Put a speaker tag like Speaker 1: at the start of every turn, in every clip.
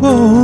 Speaker 1: boy.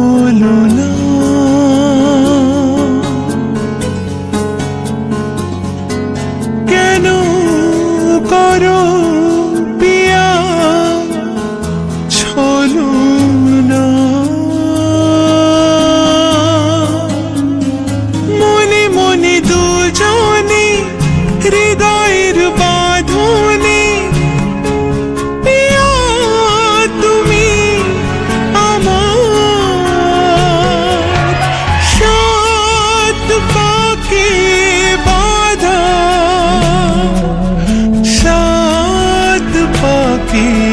Speaker 1: feet.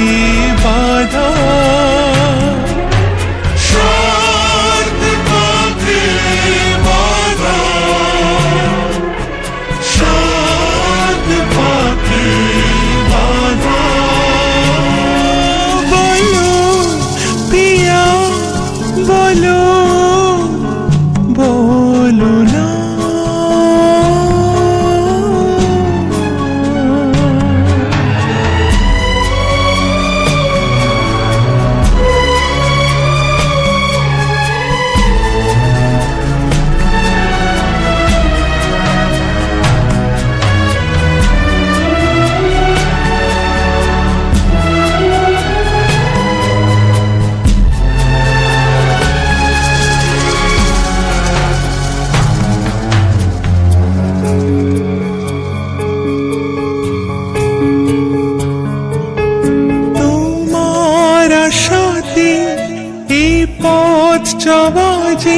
Speaker 1: জানা যে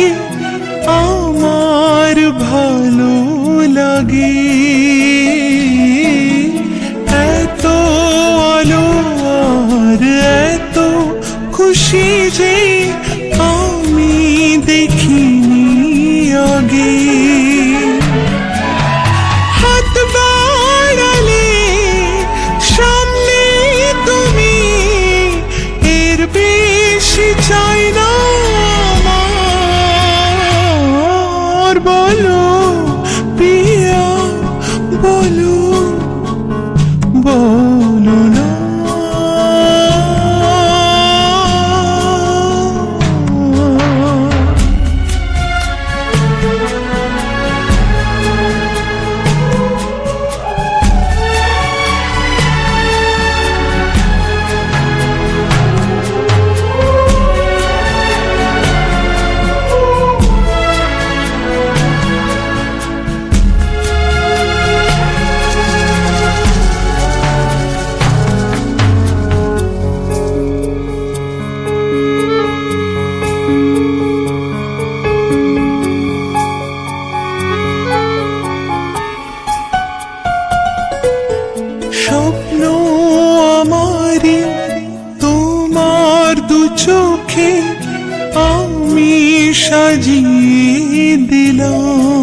Speaker 1: আমার ভালো লাগে। নদী তোমার দু চোখে আমি সাজিয়ে দিলাম।